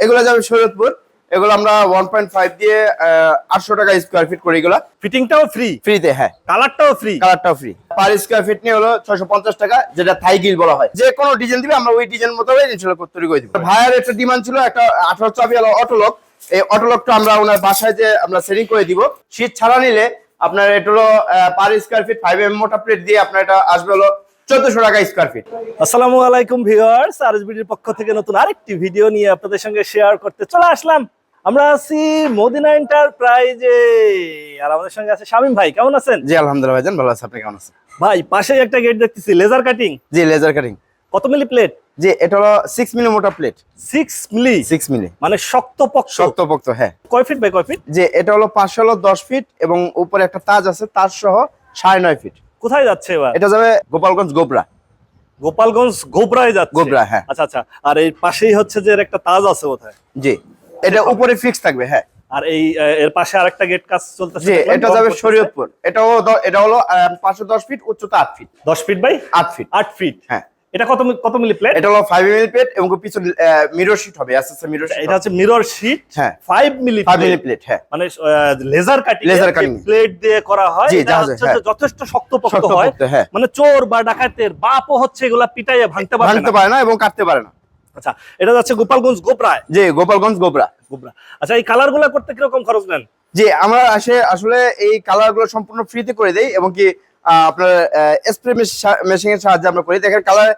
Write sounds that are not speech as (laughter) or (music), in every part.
এগুলো যাবে শরীয়তপুর এগুলো আমরা ওয়ান পয়েন্ট ফাইভ দিয়ে আটশো টাকা স্কোয়ার ফিট করি এগুলো। ফিটিংটাও ফ্রি ফ্রিতে হ্যাঁ। কালারটাও ফ্রি কালারটাও ফ্রি পার স্কোয়ার ফিট নিয়ে হলো ছয়শো পঞ্চাশ টাকা যেটা থাই গিল বলা হয়। যে কোনো ডিজাইন দিবে আমরা ওই ডিজাইন মতো ইনশাল্লাহ তৈরি করে দিব। ভাইয়ের একটা ডিমান্ড ছিল একটা আঠারো চাবি হলো অটোলক এই অটোলকটা আমরা ওনার বাসায় যে আমরা সেটিং করে দিব শীত ছাড়া নিলে আপনার এটা হলো per square feet five M মোটা প্লেট দিয়ে আপনার এটা আসবে হলো চোদ্দশো টাকা স্কোয়ার ফিট আসসালামু আলাইকুম ভিউয়ার্স আরএসবিডির পক্ষ থেকে নতুন আরেকটি ভিডিও নিয়ে আপনাদের সঙ্গে শেয়ার করতে চলে আসলাম। আমরা আছি মদিনা এন্টারপ্রাইজে আর আমাদের সঙ্গে আছে শামিম ভাই কেমন আছেন? জি আলহামদুলিল্লাহ ভাইজান ভালো আছে আপনি কেমন আছেন? ভাই পাশে একটা গেট দেখতেছি লেজার কাটিং জি লেজার কাটিং কত মিলি প্লেট জি এটা হলো সিক্স মিলি মোটা plate six milli? Six milli. মানে শক্ত পক্ষ শক্তপোক্ত হ্যাঁ। কয় ফিট বাই কয় ফিট যে এটা হলো পাঁচশো হলো দশ ফিট এবং উপরে একটা তাজ আছে তাজ সহ সাড়ে নয় ফিট কোথায় যাচ্ছে এবার? এটা যাবে গোপালগঞ্জ গোবরা। গোপালগঞ্জ গোবরায় যাচ্ছে। গোবরা, হ্যাঁ। আচ্ছা আচ্ছা। আর এই পাশেই হচ্ছে যে এর একটা তাজ আছে কোথায় জি। এটা উপরে ফিক্স থাকবে হ্যাঁ। আর এই এর পাশে আরেকটা গেট কাজ চলতেছে জি এটা যাবে শরীয়তপুর। এটাও এটা হলো পাঁচশো দশ ফিট উচ্চতা 8 ফিট দশ ফিট বাই? 8 ফিট 8 ফিট হ্যাঁ। এটা কত কত মিলি প্লেট? এটা হলো ফাইভ এম প্লেট এবং পিছনে মিরর শিট হবে আস্তে মিরর এটা হচ্ছে মিরর শিট হ্যাঁ। Five milli five M plate হ্যাঁ। মানে laser cutting Laser cutting। Plate দিয়ে করা হয় এটা হচ্ছে হ্যাঁ। যথেষ্ট শক্তপোক্ত হয়। হ্যাঁ। মানে চোর বা ডাকাতের বাপও হচ্ছে এগুলা পিটাইয়ে ভাঙতে পারবে ভাঙতে পারে না এবং কাটতে পারে না। আচ্ছা এটা যাচ্ছে গোপালগঞ্জ গোপরায় জি গোপালগঞ্জ গোবরা। গোবরা। আচ্ছা এই কালারগুলা করতে কীরকম খরচ নেন? জি আমরা আসে আসলে এই কালারগুলো সম্পূর্ণ ফ্রিতে করে দেই এবং কি আপনার স্প্রে মেশিন এর সাহায্যে আমরা করি। দেখেন কালার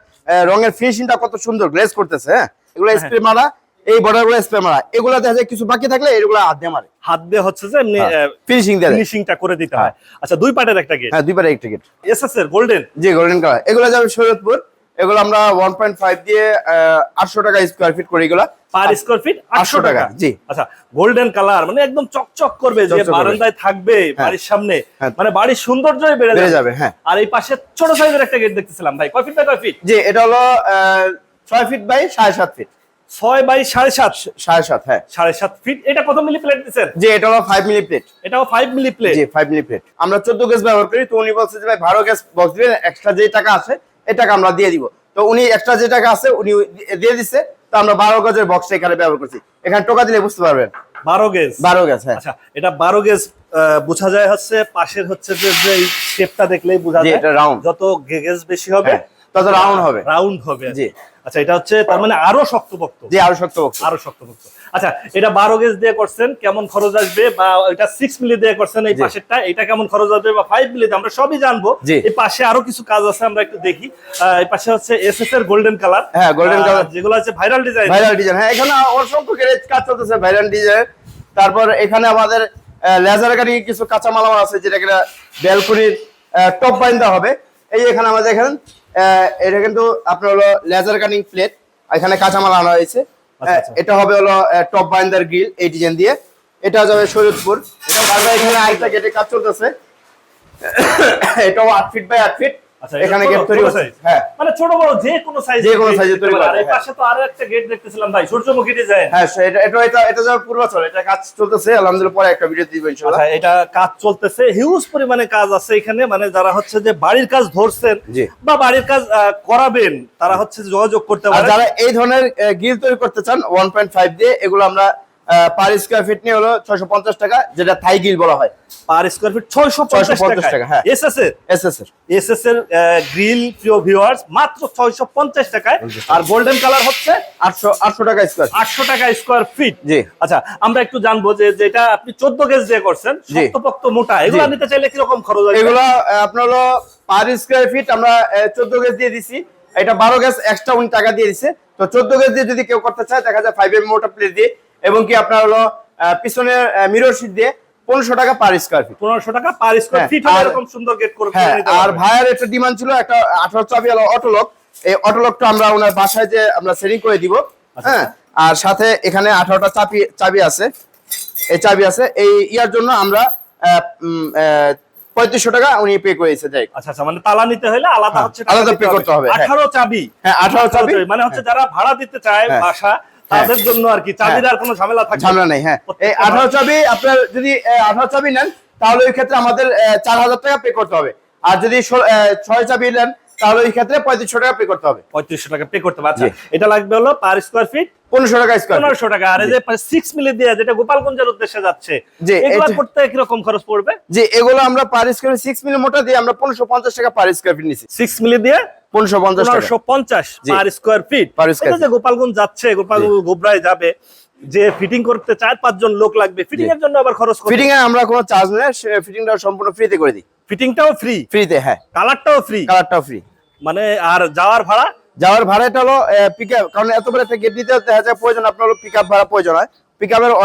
রঙের ফিনিশিংটা কত সুন্দর গ্লেজ করতেছে হ্যাঁ? এগুলো স্প্রে মারা এই বর্ডারগুলো স্প্রে মারা। এগুলো দেখা যায় কিছু বাকি থাকলে এগুলো হাত দিয়ে মারে। হাত দিয়ে হচ্ছে যে এমনি ফিনিশিং দেয় ফিনিশিংটা করে দিতে হয়। আচ্ছা দুই পাটের একটা গেট হ্যাঁ দুই পাটের একটা গেট এসএস এর গোল্ডেন জি গোল্ডেন কালার এগুলো যাবে শরীয়তপুর এগুলো আমরা ওয়ান পয়েন্ট ফাইভ দিয়ে আটশো টাকা স্কোয়ার ফিট করি এগুলো। পার স্কোয়ার ফিট 800 আটশো টাকা জি। আচ্ছা গোল্ডেন কালার মানে একদম চকচক করবে যে বারান্দায় থাকবে বাড়ির সামনে। হ্যাঁ। মানে বাড়ির সৌন্দর্যই বেড়ে যাবে। হ্যাঁ। আর এই পাশে ছোট সাইজের একটা গেট দেখতেছিলাম ভাই। কয় ফিট বাই কয় ফিট জি এটা হলো আহ, ছয় ফিট বাই সাড়ে সাত ফিট ছয় বাই সাড়ে সাত? সাড়ে সাত হ্যাঁ। সাড়ে সাত ফিট এটা কত মিলি প্লেট দিচ্ছেন? জি এটা হলো ফাইভ মিলি প্লেট এটাও ফাইভ মিলি প্লেট জি ফাইভ মিলি প্লেট আমরা চোদ্দ গ্যাস ব্যবহার করি তো উনি বলছে যে ভাই বারো গ্যাস বক্স দিবেন এক্সট্রা যে টাকা আছে এই টাকা আমরা দিয়ে দিব। তো উনি এক্সট্রা যে টাকা আছে উনি দিয়ে দিচ্ছে তো আমরা বারো গজের বক্স এখানে ব্যবহার করছি। এখানে টোকা দিলে বুঝতে পারবেন। বারো গেজ? বারো গেজ হ্যাঁ। আচ্ছা এটা বারো গেজ বোঝা যায় হচ্ছে পাশের হচ্ছে যে যে শেপটা দেখলেই বোঝা যায়। এটা রাউন্ড যত গেজ বেশি হবে হ্যাঁ, তত round হবে। রাউন্ড হবে। জি। আচ্ছা এটা হচ্ছে তার মানে আরও শক্তপোক্ত? জি আরও শক্ত বক্স আরও শক্তপোক্ত। আচ্ছা এটা বারো গেজ দিয়ে করছেন কেমন খরচ আসবে? বা এটা সিক্স মিলি দিয়ে করছেন এই পাশেরটা এটা কেমন খরচ আসবে? বা ফাইভ মিলি আমরা সবই জানব। এই পাশে আরও কিছু কাজ আছে আমরা একটু দেখি। এই পাশে হচ্ছে এস এস এর গোল্ডেন কালার হ্যাঁ, golden color। যেগুলো আছে ভাইরাল ডিজাইন ভাইরাল ডিজাইন হ্যাঁ এখানে অসংখ্য কাজ চলতেছে ভাইরাল ডিজাইন তারপর এখানে আমাদের লেজার কাটিং কিছু কাঁচা মাল আছে যেটা কিনা ব্যালকনির টপ বাইন্দা হবে। এই এখানে আমাদের এখানে এটা কিন্তু আপনার হলো লেজার কানিং প্লেট এখানে কাঁচা মাল আনা হয়েছে। আচ্ছা, আচ্ছা। এটা হবে হলো টপ বাইন্দার গ্রিল এই ডিজাইন দিয়ে। এটা যাবে শরীয়তপুর তারপর এখানে আরেকটা গেটে কাজ চলতেছে। (coughs) এটাও আট ফিট বাই আট ফিট এটা এখানে গেট তৈরি হচ্ছে। হ্যাঁ। মানে ছোট বড় যে কোনো সাইজ যে কোনো size তৈরি করা যায়, পাশে তো আরও একটা গেট দেখতেছিলাম ভাই সূর্যমুখী ডিজাইন হ্যাঁ এটা এটা এটা এটা যাবে পূর্বাচল এটা কাজ চলতেছে আলহামদুলিল্লাহ পরে একটা ভিডিও দিব ইনশাআল্লাহ। আচ্ছা এটা কাজ চলতেছে হিউজ পরিমাণে কাজ আছে এখানে মানে যারা হচ্ছে যে বাড়ির কাজ ধরছেন। বা বাড়ির কাজ করাবেন তারা হচ্ছে যোগাযোগ করতে পারে যারা এই ধরনের গ্রিল তৈরি করতে চান ওয়ান পয়েন্ট ফাইভ দিয়ে এগুলো আমরা পার স্কোয়ার ফিট নিয়ে হলো ছয়শো পঞ্চাশ টাকা যেটা থাই গ্রিল বলা হয়। পার স্কোয়ার ফিট ছয়শো 650 টাকা, হ্যাঁ। এসএস এর এস এস এর এসএস এর গ্রিল প্রিয় ভিউয়ার্স মাত্র ছয়শো পঞ্চাশ টাকায়। আর গোল্ডেন কালার হচ্ছে আটশো আটশো টাকা স্কোয়ার আটশো টাকা স্কোয়ার ফিট জি। আচ্ছা আমরা একটু জানব যে যেটা আপনি চোদ্দ গেজ দিয়ে করছেন। শক্তপোক্ত মোটা এগুলো নিতে চাইলে কীরকম খরচ আসবে এগুলো আপনার হলো পার স্কোয়ার ফিট আমরা চোদ্দ গেজ দিয়ে দিছি। এটা বারো গেজ এক্সট্রা উনি টাকা দিয়ে দিছে। তো চোদ্দ গেজ দিয়ে যদি কেউ করতে চায় দেখা যায় ফাইভ এম মোটা প্লেট দিয়ে এবং কি আপনার হলো আহ, পিছনে মিরর শিট দিয়ে পনেরোশো টাকা পার স্কোয়ার ফিট পনেরোশো টাকা পার স্কোয়ার ফিট এরকম সুন্দর গেট করে হ্যাঁ আর। ভাইয়ের একটা ডিমান্ড ছিল একটা আঠারো চাবি হলো অটোলক এই অটোলকটা আমরা ওনার বাসায় যে আমরা সেটিং করে দিব আচ্ছা, হ্যাঁ আর সাথে এখানে আঠারোটা চাবি চাবি আছে। এই চাবি আছে এই ইয়ার জন্য আমরা পঁয়ত্রিশশো টাকা উনি পে করেছে দেখ আচ্ছা আচ্ছা মানে তালা নিতে হলে আলাদা হ্যাঁ, হচ্ছে আলাদা পে করতে হবে, হ্যাঁ। আঠারো চাবি। হ্যাঁ আঠারো চাবি। মানে হচ্ছে যারা ভাড়া দিতে চায়। বাসা তাদের জন্য আর কি চাবির আর কোনো ঝামেলা থাকে ঝামেলা নেই হ্যাঁ। এই আঠারো চাবি আপনার যদি আঠারো চাবি নেন তাহলে ওই ক্ষেত্রে আমাদের চার হাজার টাকা পে করতে হবে। আর যদি ছয় চাবি নেন তাহলে ওই ক্ষেত্রে পঁয়ত্রিশশো টাকা পে করতে হবে। পঁয়ত্রিশশো টাকা পে করতে পারছে আচ্ছা এটা লাগবে হলো পার স্কোয়ার ফিট পনেরোশো টাকা পনেরোশো টাকা। আর এই যে সিক্স মিলি দিয়ে যেটা গোপালগঞ্জের উদ্দেশ্যে যাচ্ছে জি, এগুলা করতে কীরকম খরচ পড়বে? যে এগুলো আমরা পার স্কোয়ার সিক্স মিলি মোটা দিয়ে আমরা পনেরোশো পঞ্চাশ টাকা পার স্কোয়ার ফিট নিছি। সিক্স মিলি দিয়ে পনেরোশো পঞ্চাশ পনেরোশো পঞ্চাশ per square feet Per square যে গোপালগঞ্জ যাচ্ছে গোপালগঞ্জ গোবরায় যাবে যে ফিটিং করতে চার পাঁচজন লোক লাগবে ফিটিং এর জন্য আবার খরচ ফিটিং এ আমরা কোনো চার্জ নেই ফিটিংটা সম্পূর্ণ ফ্রিতে করে দিই। ফিটিংটাও ফ্রি ফ্রিতে হ্যাঁ। কালারটাও ফ্রি কালারটাও ফ্রি মানে আর যাওয়ার ভাড়া? যাওয়ার ভাড়াটা হলো পিক কারণ এত বড় একটা গেট নিতে দেখা যায় প্রয়োজন আপনার হলো পিক আপ ভাড়া প্রয়োজন হয়।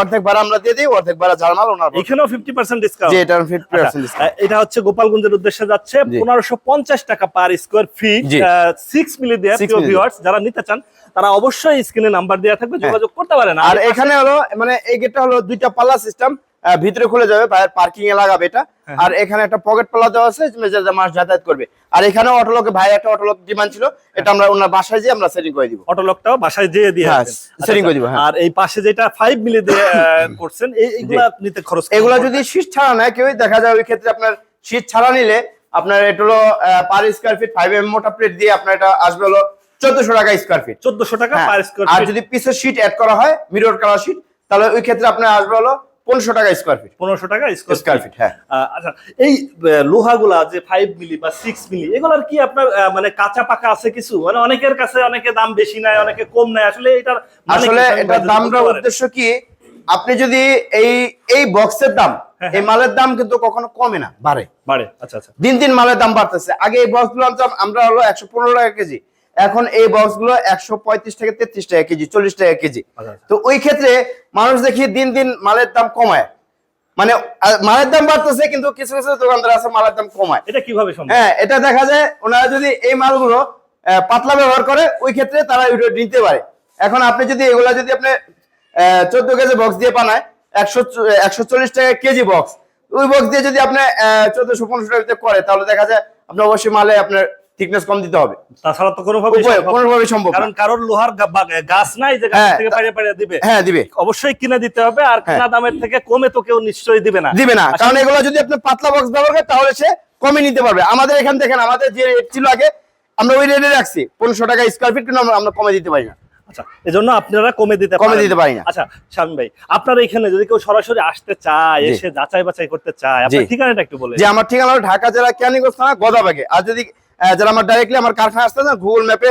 অর্ধেক ভাড়া আমরা দিয়ে দিই অর্ধেক ভাড়া জার্মাল ওনার এখানেও ফিফটি পার্সেন্ট ডিসকাউন্ট যে এটা ফিফটি পার্সেন্ট এটা হচ্ছে গোপালগঞ্জের উদ্দেশ্যে যাচ্ছে। জি। পনেরোশো পঞ্চাশ টাকা পার স্কোয়ার ফিট জি। সিক্স মিলি দিয়ে প্রিয় ভিউয়ার্স যারা নিতে চান তারা অবশ্যই স্ক্রিনে নাম্বার দেওয়া থাকবে যোগাযোগ করতে পারেন। আর এখানে হলো মানে এই গেটটা হলো দুইটা পাল্লা সিস্টেম ভিতরে খুলে যাবে পার্কিং এ লাগাবে এটা। হ্যাঁ। আর এখানে একটা পকেট পাল্লা দেওয়া আছে মাস যাতায়াত করবে। আর এখানে অটোলক ভাই একটা অটোলক ডিমান্ড ছিল এটা আমরা ওনার বাসায় যেয়ে আমরা সেটিং করে দিব। অটোলকটাও বাসায় যেয়ে দিয়ে হ্যাঁ, setting করে আচ্ছা। দিব, হ্যাঁ। আর এই পাশে যেটা ফাইভ মিলি দিয়ে (coughs) করছেন এইগুলা নিতে খরচ এগুলা যদি শীত ছাড়া নেয় কেউই দেখা যায় ওই ক্ষেত্রে আপনার শীত ছাড়া নিলে আপনার এটা হলো per square feet five M মোটা প্লেট দিয়ে আপনার এটা আসবে হলো চোদ্দশো টাকা স্কোয়ার ফিট চোদ্দশো টাকা হ্যাঁ, পার স্কোয়ার আর যদি পিসের শীট অ্যাড করা হয় মিরর কালার শীট তাহলে ওই ক্ষেত্রে আপনার আসবে হলো পনেরোশো টাকা স্কোয়ার ফিট পনেরোশো টাকা স্কোয়ার ফিট হ্যাঁ। আচ্ছা এই লোহাগুলা যে ফাইভ মিলি বা সিক্স মিলি এগুলার কি আপনার মানে কাঁচা পাকা আছে কিছু? মানে অনেকের কাছে অনেকে দাম বেশি নেয় অনেকে কম নেয়। আসলে এটার মানে আসলে স্বামী এটা ভাই যদি দামটার উদ্দেশ্য কি আপনি যদি এই এই বক্সের দাম হ্যাঁ, এই মালের দাম কিন্তু কখনো কমে না বাড়ে। বাড়ে আচ্ছা আচ্ছা। দিন দিন মালের দাম বাড়তেছে। আগে এই বক্সগুলো আনতাম আমরা হলো একশো পনেরো টাকা কেজি। এখন এই বক্সগুলো একশো পঁয়ত্রিশ থেকে তেত্রিশ টাকা কেজি চল্লিশ টাকা কেজি। আচ্ছা, আচ্ছা। তো ওই ক্ষেত্রে মানুষ দেখি দিন দিন মালের দাম কমায়। মানে মালের দাম বাড়তেছে কিন্তু কিছু কিছু দোকানদার আছে মালের দাম কমায়। এটা কীভাবে হ্যাঁ এটা দেখা যায় ওনারা যদি এই মালগুলো পাতলা ব্যবহার করে ওই ক্ষেত্রে তারা নিতে পারে। এখন আপনি যদি এগুলা যদি আপনি চোদ্দ কেজি বক্স দিয়ে বানায় একশো একশো চল্লিশ টাকা কেজি বক্স ওই বক্স দিয়ে যদি আপনি চোদ্দশো পনেরোশো টাকা করে তাহলে দেখা যায় আপনি অবশ্যই মালে আপনার থিকনেস কম দিতে হবে। তাছাড়া তো কোনোভাবে উপায়- কোনোভাবেই সম্ভব কারণ কারোর লোহার গাছ নাই যে গাছ হ্যাঁ, থেকে দিবে। হ্যাঁ দিবে। অবশ্যই কিনে দিতে হবে আর হ্যাঁ। কেনা দামের থেকে কমে তো কেউ নিশ্চয়ই দিবে না। দিবে না। কারণ এগুলো যদি আপনি পাতলা বক্স ব্যবহার করেন তাহলে সে কমে নিতে পারবে। আমাদের এখান দেখেন আমাদের যে রেট ছিল আগে আমরা ওই রেটে রাখছি। পনেরোশো টাকা স্কোয়ার ফিট কিন্তু আমরা- কমে দিতে পারি না। আচ্ছা এজন্য আপনারা কমে দিতে কমে দিতে পারি না। আচ্ছা স্বামী ভাই আপনার এখানে যদি কেউ সরাসরি আসতে চায় এসে যাচাই বাছাই করতে চায় আপনার ঠিকানাটা একটু বলে যে আমার ঠিকানা হলো ঢাকা জেলা ক্যানিগঞ্জ থানা গদাবাগে। আর যদি যারা আমার ডাইরেক্টলি আমার কারখানা আসতে না গুগল ম্যাপে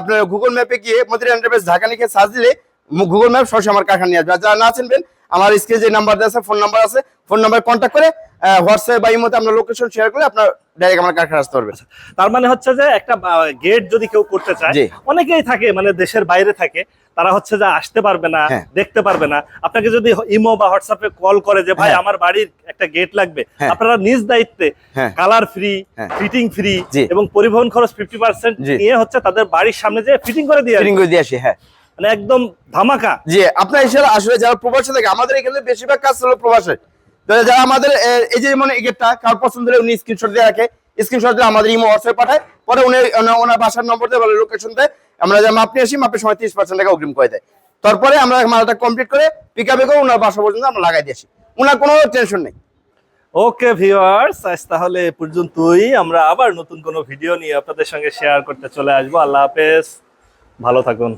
আপনার গুগল ম্যাপে গিয়ে মদিরা এন্টারপ্রাইজ ঢাকা লিখে সার্চ দিলে গুগল ম্যাপ সরাসরি আমার কারখানা নিয়ে আসবে। আর যারা না চিনবেন, আমার স্ক্রিনে যে নাম্বার দেওয়া আছে ফোন নাম্বার আছে ফোন নাম্বার কন্ট্যাক্ট করে হোয়াটসঅ্যাপ বা ইমোতে আমরা লোকেশন শেয়ার করে আপনার ডাইরেক্ট আমার কারখানা আসতে পারবে তার মানে হচ্ছে যে একটা গেট যদি কেউ করতে চায় অনেকেই থাকে মানে দেশের বাইরে থাকে তারা হচ্ছে যে আসতে পারবে না হ্যাঁ। দেখতে পারবে না আপনাকে যদি ইমো বা হোয়াটসঅ্যাপে কল করে যে ভাই হ্যাঁ। আমার বাড়ির একটা গেট লাগবে হ্যাঁ। আপনারা নিজ দায়িত্বে। Colour free. ফিটিং ফ্রি এবং পরিবহন খরচ ফিফটি পার্সেন্ট নিয়ে হচ্ছে তাদের বাড়ির সামনে যে ফিটিং করে দিয়ে ফিটিং করে দিয়ে আসি হ্যাঁ মানে একদম ধামাকা জি আপনার আসলে যারা প্রবাসে থাকে আমাদের এখানে বেশিরভাগ কাজ হলো প্রবাসে যারা আমাদের এই যে মানে গেটটা, কার পছন্দ হলে উনি স্ক্রিনশট দিয়ে রাখে। স্ক্রিনশট আমাদের ইমো হোয়াটসঅ্যাপ পাঠায়। পরে উনি ওনার বাসার নম্বর দিয়ে, বলে লোকেশন দেয়। আমরা যে মাপনি আসি সময় তিরিশ পার্সেন্ট টাকা অগ্রিম করে দেয়। তারপরে আমরা মালটা কমপ্লিট করে পিক আপে করে ওনার বাসা পর্যন্ত আমরা লাগাই দিয়ে আসি। ওনার কোনো টেনশন নেই। ওকে ভিউয়ার্স আজ তাহলে এ পর্যন্তই। আমরা আবার নতুন কোনো ভিডিও নিয়ে আপনাদের সঙ্গে শেয়ার করতে চলে আসব। আল্লাহ হাফেজ। ভালো থাকুন।